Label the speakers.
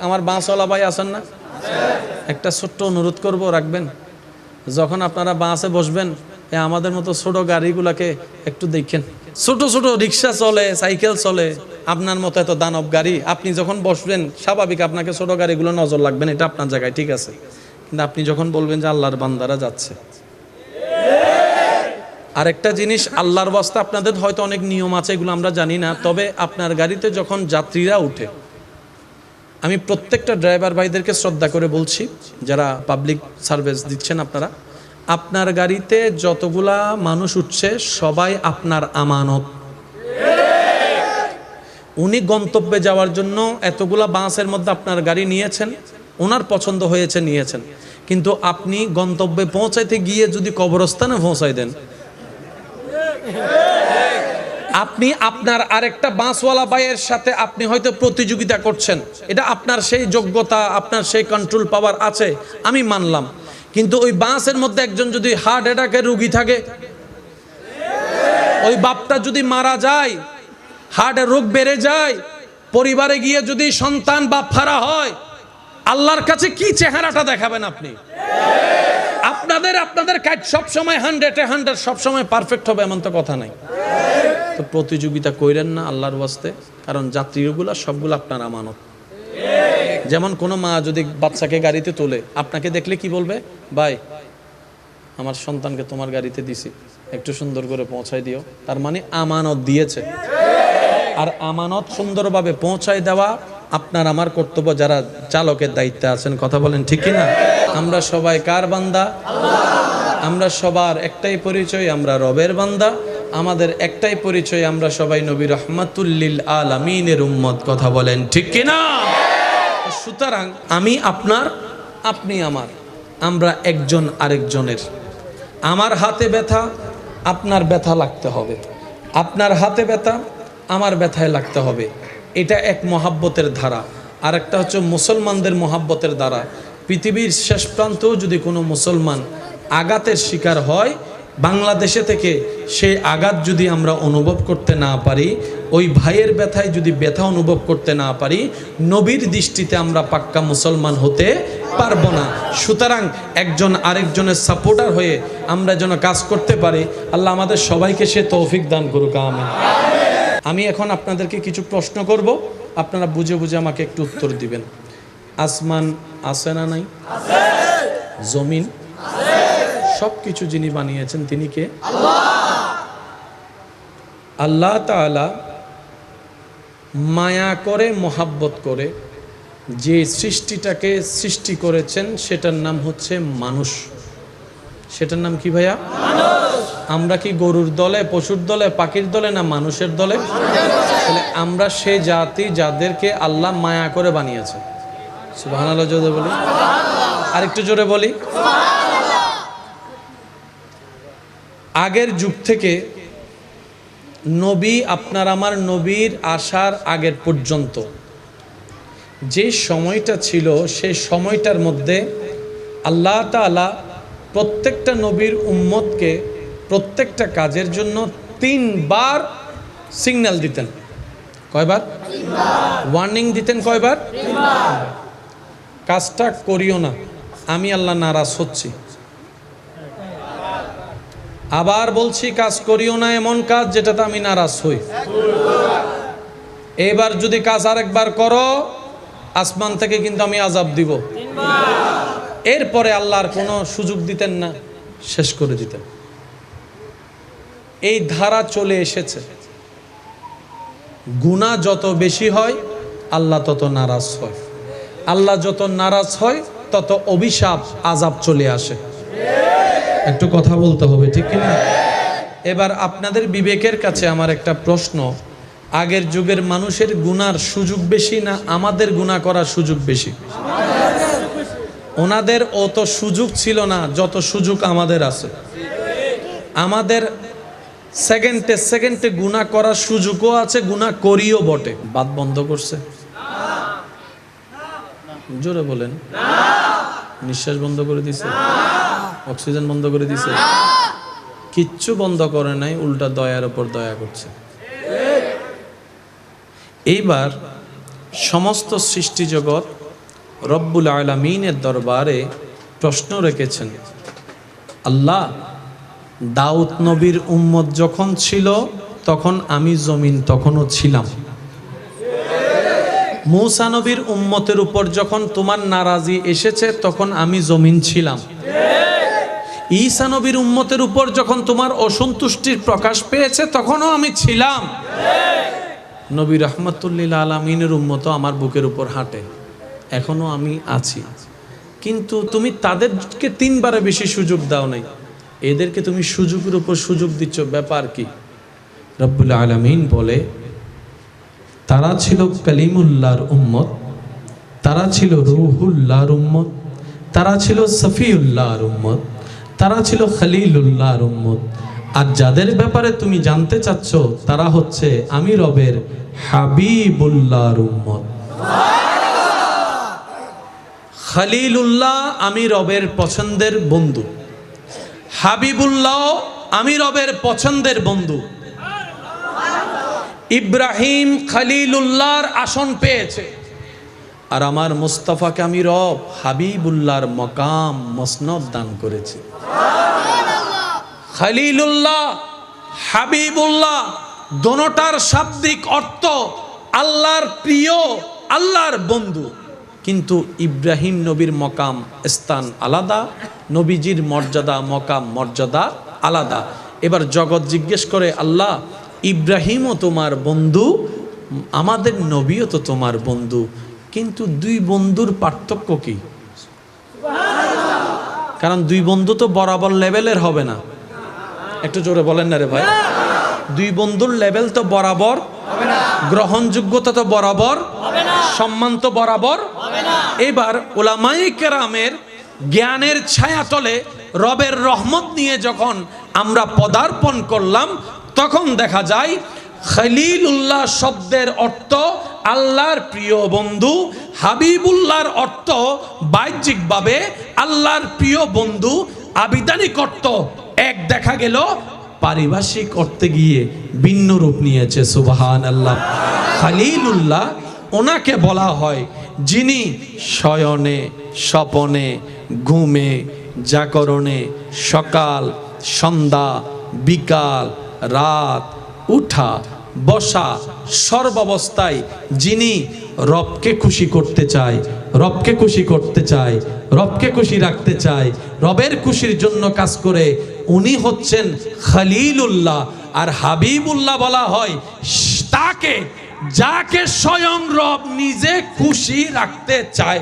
Speaker 1: আমার বাঁশওয়ালা ভাই আছেন না? একটা ছোট্ট অনুরোধ করব, রাখবেন। যখন আপনারা বাসে বসবেন আমাদের মতো ছোট গাড়িগুলাকে একটু দেখেন। ছোট ছোট রিক্সা চলে, সাইকেল চলে, আপনার মতো এত দানব গাড়ি। আপনি যখন বসবেন, স্বাভাবিক আপনাকে ছোট গাড়িগুলো নজর লাগবেন, এটা আপনার জায়গায় ঠিক আছে। কিন্তু আপনি যখন বলবেন যে আল্লাহর বান্দারা যাচ্ছে। আরেকটা জিনিস, আল্লাহর বাস্তা আপনাদের হয়তো অনেক নিয়ম আছে, এগুলো আমরা জানি না। তবে আপনার গাড়িতে যখন যাত্রীরা উঠে আমি প্রত্যেকটা ড্রাইভার ভাইদেরকে শ্রদ্ধা করে বলছি, যারা পাবলিক সার্ভিস দিচ্ছেন আপনারা, আপনার গাড়িতে যতগুলা মানুষ উঠছে, সবাই আপনার আমানত। উনি গন্তব্যে যাওয়ার জন্য এতগুলা বাসের মধ্যে আপনার গাড়ি নিয়েছেন, ওনার পছন্দ হয়েছে, নিয়েছেন। কিন্তু আপনি গন্তব্যে পৌঁছাইতে গিয়ে যদি কবরস্থানে পৌঁছাই দেন আপনি আপনার আরেকটা বাঁশওয়ালা ভাইয়ের সাথে আপনি হয়তো প্রতিযোগিতা করছেন। এটা আপনার সেই যোগ্যতা, আপনার সেই কন্ট্রোল পাওয়ার আছে, আমি মানলাম। কিন্তু ওই বাঁশের মধ্যে একজন যদি হার্ট অ্যাটাকের রুগী থাকে, ওই বাপটা যদি মারা যায় হার্টের রোগ বেড়ে যায়, পরিবারে গিয়ে যদি সন্তান বাপ ফারা হয়, আল্লাহর কাছে কি চেহারাটা দেখাবেন আপনি? আপনাদের আপনাদের কাজ সবসময় হান্ড্রেডে হান্ড্রেড সবসময় পারফেক্ট হবে এমন তো কথা নাই। তো প্রতিযোগিতা কইরেন না আল্লাহর ওয়াস্তে, কারণ যাত্রীগুলো সবগুলো আপনার আমানত। যেমন কোনো মা যদি বাচ্চাকে গাড়িতে তোলে, আপনাকে দেখলে কি বলবে? ভাই, আমার সন্তানকে তোমার গাড়িতে দিছি, একটু সুন্দর করে পৌঁছায় দিও। তার মানে আমানত দিয়েছে। আর আমানত সুন্দরভাবে পৌঁছায় দেওয়া আপনার আমার কর্তব্য, যারা চালকের দায়িত্বে আছেন, কথা বলেন ঠিক কি না আমরা সবাই কার বান্দা? আমরা সবার একটাই পরিচয়, আমরা রবের বান্দা। আমাদের একটাই পরিচয়, আমরা সবাই নবী রহমাতুল্লিল আলামিনের উম্মত, কথা বলেন ঠিক কি না সুতরাং আমি আপনার, আপনি আমার, আমরা একজন আরেকজনের। আমার হাতে ব্যথা, আপনার ব্যথা লাগতে হবে। আপনার হাতে ব্যথা, আমার ব্যথায় লাগতে হবে। এটা এক মহাব্বতের ধারা। আর একটা হচ্ছে মুসলমানদের মহাব্বতের দ্বারা পৃথিবীর শেষ প্রান্তেও যদি কোনো মুসলমান আঘাতের শিকার হয় বাংলাদেশে থেকে সেই আঘাত যদি আমরা অনুভব করতে না পারি ওই ভাইয়ের ব্যথায় যদি ব্যথা অনুভব করতে না পারি নবীর দৃষ্টিতে আমরা পাক্কা মুসলমান হতে পারব না। সুতরাং একজন আরেকজনের সাপোর্টার হয়ে আমরা যেন কাজ করতে পারি আল্লাহ আমাদের সবাইকে সে তৌফিক দান করুক আমি আমি এখন আপনাদেরকে কিছু প্রশ্ন করব আপনারা বুঝে বুঝে আমাকে একটু উত্তর দিবেন। আসমান আছে না নাই? জমিন? সব কিছু যিনি বানিয়েছেন তিনি কে? আল্লাহ। তাআলা মায়া করে মোহাব্বত করে যে সৃষ্টিটাকে সৃষ্টি করেছেন সেটার নাম হচ্ছে মানুষ। সেটার নাম কি ভাইয়া? আমরা কি গরুর দলে পশুর দলে পাখির দলে না মানুষের দলে? তাহলে আমরা সে জাতি যাদেরকে আল্লাহ মায়া করে বানিয়েছে। সুবাহান আল্লাহ জোরে বলি। আরেকটু জোরে বলি। আগের যুগ থেকে নবী আপনার আমার নবীর আসার আগের পর্যন্ত। যে সময়টা ছিল সেই সময়টার মধ্যে আল্লাহ তাআলা প্রত্যেকটা নবীর উম্মতকে প্রত্যেকটা কাজের জন্য তিনবার সিগন্যাল দিতেন। কয়বার? ওয়ার্নিং দিতেন কয়বার? কাজটা করিও না, আমি আল্লাহ নারাজ হচ্ছি। আবার বলছি, কাজ করিও না, এমন কাজ যেটাতে আমি নারাজ হই। এবার যদি কাজ আরেকবার করো, আসমান থেকে কিন্তু আমি আজাব দিব। এরপরে আল্লাহর কোনো সুযোগ দিতেন না, শেষ করে দিতেন। এই ধারা চলে এসেছে। গুণা যত বেশি হয়, আল্লাহ তত নারাজ হয়। আল্লাহ যত নারাজ হয়, তত অভিশাপ আজাব চলে আসে। একটু কথা বলতে হবে, ঠিক কিনা? এবার আপনাদের বিবেকের কাছে আমার একটা প্রশ্ন। আগের যুগের মানুষের গুনার সুযোগ বেশি না আমাদের গুণা করার সুযোগ বেশি? ওনাদের অত সুযোগ ছিল না যত সুযোগ আমাদের আছে। আমাদের সেকেন্ডে সেকেন্ডে গুণা করার সুযোগও আছে, গুণা করিও বটে। বাদ বন্ধ করছে। জোরে বলেন। নিঃশ্বাস বন্ধ করে দিছে। অক্সিজেন বন্ধ করে দিছে? কিচ্ছু বন্ধ করে নাই, উল্টা দয়ার ওপর দয়া করছে। এইবার সমস্ত সৃষ্টি জগৎ রব্বুল আলমিনের দরবারে প্রশ্ন রেখেছেন। আল্লাহ, দাউদ নবীর উম্মত যখন ছিল, তখন আমি জমিন তখনও ছিলাম। মৌসা নবীর উম্মতের উপর যখন তোমার নারাজি এসেছে, তখন আমি জমিন ছিলাম। ঈসা নবীর উম্মতের উপর যখন তোমার অসন্তুষ্টির প্রকাশ পেয়েছে, তখনও আমি ছিলাম। নবী রহমতুল্লিল আলমিনের উম্মত আমার বুকের উপর হাঁটে। এখনও আমি আছি। কিন্তু তুমি তাদেরকে তিনবারে বেশি সুযোগ দাও নাই। এদেরকে তুমি সুযোগের উপর সুযোগ দিচ্ছ। ব্যাপার কি? রব্বুল আলমিন বলে, তারা ছিল কালিমুল্লাহর উম্মত, তারা ছিল রুহুল্লাহর উম্মত, তারা ছিল সফিউল্লাহর উম্মত তারা ছিল খলিলুল্লাহর উম্মত। আর যাদের ব্যাপারে তুমি জানতে চাচ্ছ, তারা হচ্ছে আমি রবের হাবিবুল্লাহর উম্মত। খলিলুল্লাহ আমি রবের পছন্দের বন্ধু। হাবিবুল্লাহ আমি রবের পছন্দের বন্ধু। ইব্রাহিম খলিলুল্লাহর আসন পেয়েছে। আর আমার মুস্তাফাকে আমি রব হাবিবুল্লাহর মকাম, মসনদ দান করেছি। খালিলুল্লাহ, হাবিবুল্লাহ, দোনোটার শাব্দিক অর্থ আল্লাহর প্রিয়, আল্লাহর বন্ধু। কিন্তু ইব্রাহিম নবীর মকাম স্থান আলাদা, নবীজির মর্যাদা মকাম মর্যাদা আলাদা। এবার জগৎ জিজ্ঞেস করে, আল্লাহ, ইব্রাহিমও তোমার বন্ধু, আমাদের নবীও তো তোমার বন্ধু। কিন্তু দুই বন্ধুর পার্থক্য কি? কারণ দুই বন্ধু তো বরাবর লেভেলের হবে না। একটু জোরে বলেন না রে ভাই। দুই বন্ধুর লেভেল তো বরাবর, গ্রহণযোগ্যতা তো বরাবর, সম্মান তো বরাবর। এবার ওলামাই কেরামের জ্ঞানের ছায়াতলে রবের রহমত নিয়ে যখন আমরা পদার্পণ করলাম, তখন দেখা যায় খলিলুল্লাহ শব্দের অর্থ আল্লাহর প্রিয় বন্ধু, হাবিবুল্লাহর অর্থ বাহ্যিকভাবে আল্লাহর প্রিয় বন্ধু, আবিধানিক অর্থ এক দেখা গেল, পারিভাষিক অর্থে গিয়ে ভিন্ন রূপ নিয়েছে সুবাহান আল্লাহ খালিলুল্লাহ ওনাকে বলা হয় যিনি শয়নে, স্বপনে, ঘুমে, জাগরণে, সকাল, সন্ধ্যা, বিকাল, রাত, উঠা বসা সর্বাবস্থায় যিনি রবকে খুশি করতে চায়, রবকে খুশি করতে চায়, রবকে খুশি রাখতে চায়, রবের খুশির জন্য কাজ করে উনি হচ্ছেন খালিলুল্লাহ। আর হাবিবুল্লাহ বলা হয় তাকে, যাকে স্বয়ং রব নিজে খুশি রাখতে চায়।